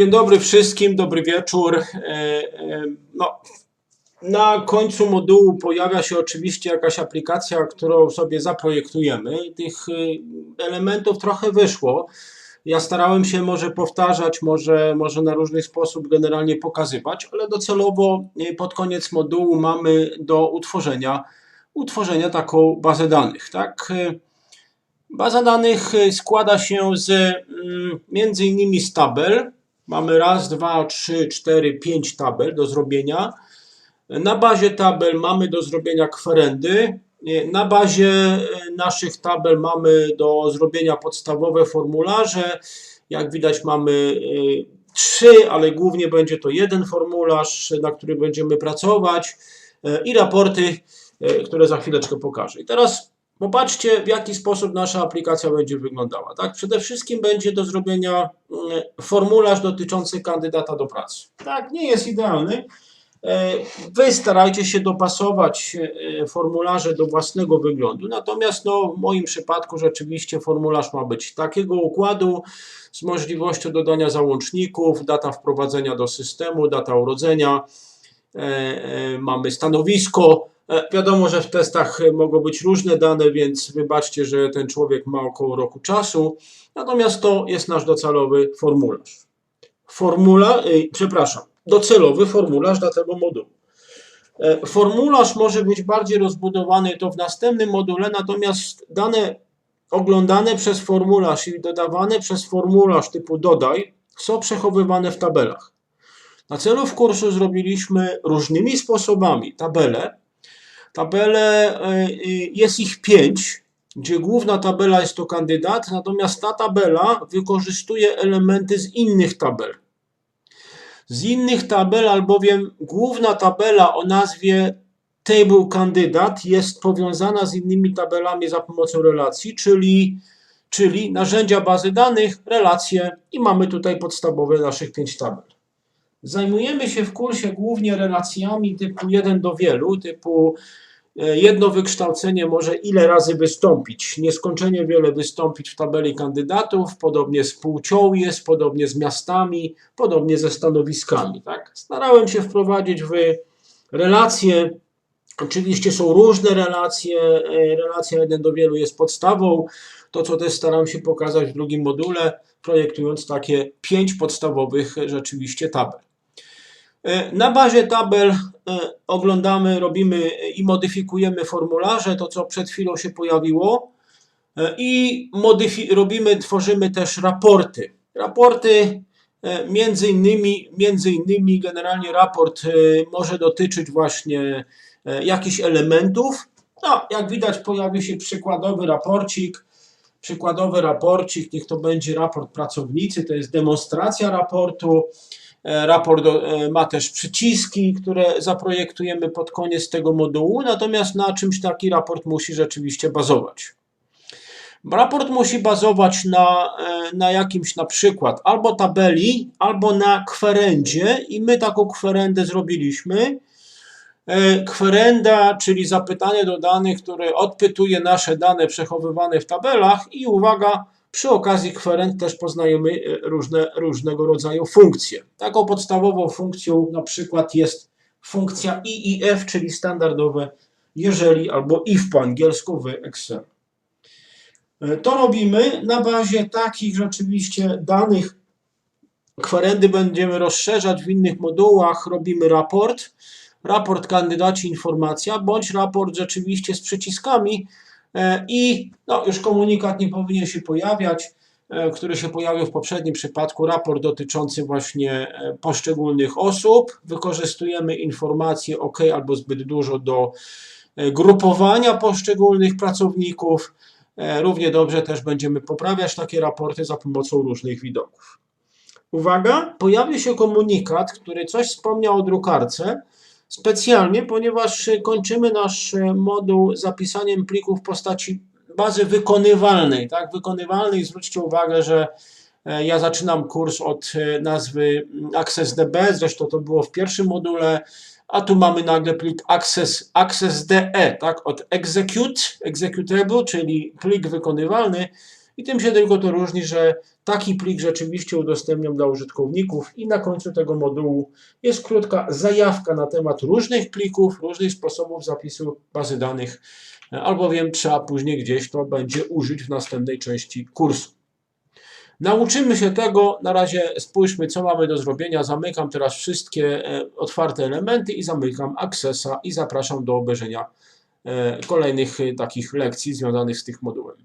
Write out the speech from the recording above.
Dzień dobry wszystkim, dobry wieczór. E, e, No, na końcu modułu pojawia się oczywiście jakaś aplikacja, którą sobie zaprojektujemy. Tych e, elementów trochę wyszło. Ja starałem się może powtarzać, może, może na różny sposób generalnie pokazywać, ale docelowo e, pod koniec modułu mamy do utworzenia, utworzenia taką bazę danych. Tak? E, Baza danych składa się z mm, między innymi z tabel. Mamy raz, dwa, trzy, cztery, pięć tabel do zrobienia. Na bazie tabel mamy do zrobienia kwerendy. Na bazie e, naszych tabel mamy do zrobienia podstawowe formularze. Jak widać mamy e, trzy, ale głównie będzie to jeden formularz, na który będziemy pracować e, i raporty, które za chwileczkę pokażę. I teraz Popatrzcie, w jaki sposób nasza aplikacja będzie wyglądała. Tak? Przede wszystkim będzie do zrobienia mm, formularz dotyczący kandydata do pracy. Tak, nie jest idealny. E, Wy starajcie się dopasować e, formularze do własnego wyglądu. Natomiast no, w moim przypadku rzeczywiście formularz ma być takiego układu z możliwością dodania załączników, data wprowadzenia do systemu, data urodzenia, e, mamy stanowisko. E, Wiadomo, że w testach e, mogą być różne dane, więc wybaczcie, że ten człowiek ma około roku czasu. Natomiast to jest nasz docelowy formularz. Formula, y, przepraszam, docelowy formularz dla tego modułu. E, Formularz może być bardziej rozbudowany to w następnym module, natomiast dane oglądane przez formularz i dodawane przez formularz typu dodaj są przechowywane w tabelach. Na celów kursu zrobiliśmy różnymi sposobami tabele. Tabele, e, y, jest ich pięć, gdzie główna tabela jest to kandydat, natomiast ta tabela wykorzystuje elementy z innych tabel. Z innych tabel, albowiem główna tabela o nazwie table kandydat jest powiązana z innymi tabelami za pomocą relacji, czyli, czyli narzędzia bazy danych, relacje i mamy tutaj podstawowe naszych pięć tabel. Zajmujemy się w kursie głównie relacjami typu 1 do wielu, typu e, jedno wykształcenie może ile razy wystąpić, nieskończenie wiele wystąpić w tabeli kandydatów, podobnie z płcią jest, podobnie z miastami, podobnie ze stanowiskami. Tak? Starałem się wprowadzić w relacje, oczywiście są różne relacje, e, relacja 1 do wielu jest podstawą, to co też staram się pokazać w drugim module, projektując takie pięć podstawowych rzeczywiście tabel. E, Na bazie tabel e, oglądamy, robimy i modyfikujemy formularze, to co przed chwilą się pojawiło E, i robimy, tworzymy też raporty. Raporty między innymi, między innymi generalnie raport może dotyczyć właśnie jakichś elementów. No, jak widać pojawił się przykładowy raporcik, przykładowy raporcik, niech to będzie raport pracownicy, to jest demonstracja raportu. E, Raport e, ma też przyciski, które zaprojektujemy pod koniec tego modułu, natomiast na czymś taki raport musi rzeczywiście bazować. Raport musi bazować na, e, na jakimś na przykład albo tabeli, albo na kwerendzie i my taką kwerendę zrobiliśmy. Kwerenda, czyli zapytanie do danych, które odpytuje nasze dane przechowywane w tabelach i uwaga, przy okazji kwerend też poznajemy e, różne, różnego rodzaju funkcje. Taką podstawową funkcją na przykład jest funkcja IIF, czyli standardowe jeżeli albo if po angielsku w Excel. E, To robimy na bazie takich rzeczywiście danych. Kwerendy będziemy rozszerzać w innych modułach. Robimy raport, raport kandydaci informacja, bądź raport rzeczywiście z przyciskami i no, już komunikat nie powinien się pojawiać, e, który się pojawił w poprzednim przypadku, raport dotyczący właśnie e, poszczególnych osób. Wykorzystujemy informacje OK albo zbyt dużo do e, grupowania poszczególnych pracowników. E, Równie dobrze też będziemy poprawiać takie raporty za pomocą różnych widoków. Uwaga, pojawił się komunikat, który coś wspomniał o drukarce, specjalnie, ponieważ e, kończymy nasz e, moduł zapisaniem plików w postaci bazy wykonywalnej. Tak? Wykonywalnej, zwróćcie uwagę, że e, ja zaczynam kurs od nazwy mm, AccessDB, zresztą to było w pierwszym module, a tu mamy nagle plik access, access.de, tak? Od execute, executable, czyli plik wykonywalny I tym się tylko to różni, że taki plik rzeczywiście udostępniam dla użytkowników i na końcu tego modułu jest krótka zajawka na temat różnych plików, różnych sposobów zapisu bazy danych, albowiem trzeba później gdzieś to będzie użyć w następnej części kursu. Nauczymy się tego. Na razie spójrzmy, co mamy do zrobienia. Zamykam teraz wszystkie e, otwarte elementy i zamykam Accessa i zapraszam do obejrzenia e, kolejnych e, takich lekcji związanych z tym modułem.